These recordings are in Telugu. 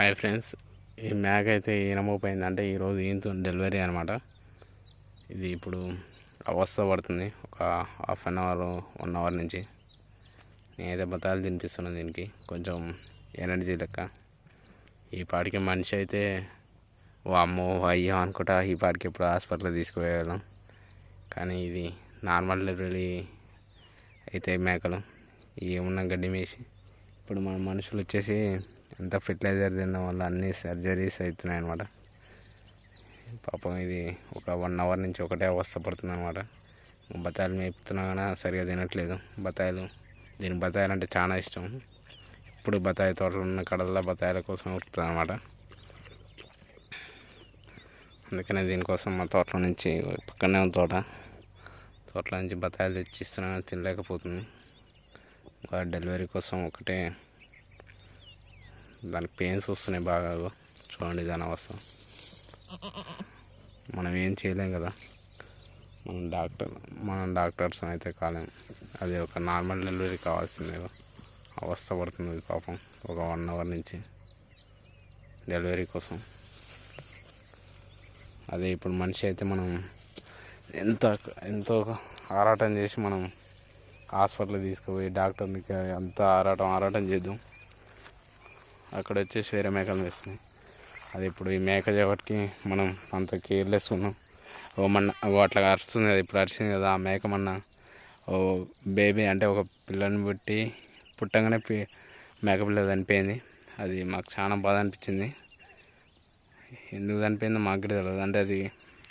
హాయ్ ఫ్రెండ్స్ ఈ మ్యాగ్ అయితే ఈనమైపోయింది అంటే ఈరోజు ఈయనతో డెలివరీ అనమాట ఇది ఇప్పుడు అవస్థ పడుతుంది. ఒక half an hour one hour నుంచి. నేనైతే బతాలు తినిపిస్తున్నాను దీనికి. కొంచెం ఎనర్జీ లెక్క. ఈ పాటికి మనిషి అయితే ఓ అమ్మో అయ్యో అనుకుంటా ఈ పాటికి ఇప్పుడు హాస్పిటల్ తీసుకుపోయేవాళ్ళం. కానీ ఇది నార్మల్ డెలివరీ అయితే మేకలు ఏమున్న గడ్డి మేసి ఇప్పుడు మన మనుషులు వచ్చేసి ఎంత ఫెర్టిలైజర్ తినడం వల్ల అన్ని సర్జరీస్ అవుతున్నాయి అనమాట పాపం ఇది ఒక వన్ అవర్ నుంచి ఒకటే అవస్థ పడుతుంది అనమాట బత్తాయిలు మేపుతున్నా కానీ సరిగా తినట్లేదు. బత్తాయిలు దీని బత్తాయిలు అంటే చాలా ఇష్టం. ఇప్పుడు బత్తాయి తోటలు ఉన్న కడల్లో బత్తాయిల కోసం ఉరుకుతుంది అనమాట అందుకనే దీనికోసం మా తోటలో నుంచి పక్కనే ఉంది తోట తోటలో నుంచి బత్తాయిలు తెచ్చిస్తున్నా తినలేకపోతుంది. ఇంకా డెలివరీ కోసం ఒకటే దానికి పెయిన్స్ వస్తున్నాయి బాగా చూడండి దాని అవస్థ. మనం ఏం చేయలేం కదా. మనం డాక్టర్ మనం డాక్టర్స్ అయితే కాలేం. అది ఒక నార్మల్ డెలివరీ కావాల్సిందే అవస్థ పడుతుంది పాపం. ఒక వన్ అవర్ నుంచి డెలివరీ కోసం. అదే ఇప్పుడు మనిషి అయితే మనం ఎంత ఎంతో ఆరాటం చేసి మనం హాస్పిటల్ తీసుకుపోయి డాక్టర్ని అంత ఆరాటం ఆరాటం చేద్దాం. అక్కడ వచ్చేసి వేరే మేకలు వేస్తున్నాయి అది ఇప్పుడు ఈ మేక చేపటికి మనం అంత కేర్లెస్ ఉన్నాం ఓ మన ఓ అట్లా అరుస్తుంది అది ఇప్పుడు అరిచింది కదా ఆ మేక మన ఓ బేబీ అంటే ఒక పిల్లని పుట్టి పుట్టగానే పి మేక పిల్ల చనిపోయింది. అది మాకు చాలా బాధ అనిపించింది. ఎందుకు చనిపోయిందో మాకు కూడా తెలియదు అంటే అది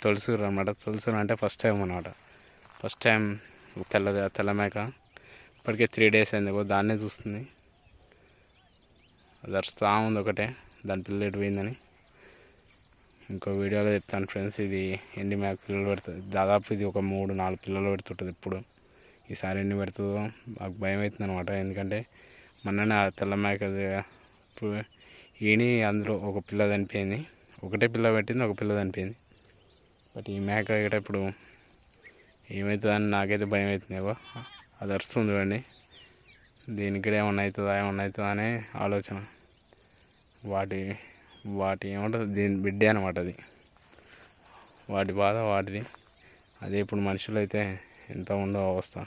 తొలసూరు అనమాట తొలసూరు అంటే ఫస్ట్ టైం అనమాట ఫస్ట్ టైం తెల్ల తెల్ల మేక. ఇప్పటికే త్రీ డేస్ అయింది. దాన్నే చూస్తుంది. అది ఉంది ఒకటే దాని పిల్లలు ఎటు పోయిందని. ఇంకో వీడియోలో చెప్తాను ఫ్రెండ్స్ ఇది ఎన్ని మేక పిల్లలు పెడుతుంది దాదాపు ఇది ఒక మూడు నాలుగు పిల్లలు పెడుతుంటుంది ఇప్పుడు. ఈసారి ఎన్ని పెడుతుందో నాకు భయం అవుతుంది అనమాట ఎందుకంటే మొన్ననే ఆ తెల్ల మేక ఈని అందులో ఒక పిల్ల చనిపోయింది. ఒకటే పిల్ల పెట్టింది ఒక పిల్ల చనిపోయింది. బట్ ఈ మేక ఇక్కడ ఇప్పుడు ఏమవుతుందని నాకైతే భయం అవుతుంది ఏవో అది అరుస్తుంది చూడండి. దీనికి ఏమన్నా అవుతుందా ఏమన్నా అవుతుందా అనే ఆలోచన. వాటి వాటి ఏమంటారు దీని బిడ్డే అనమాట అది. వాటి బాధ వాటిది. అదే ఇప్పుడు మనుషులు అయితే ఎంత ఉందో అవస్థ.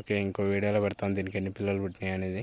ఓకే ఇంకో వీడియోలో పెడతాను దీనికి ఎన్ని పిల్లలు పుట్టినాయి అనేది.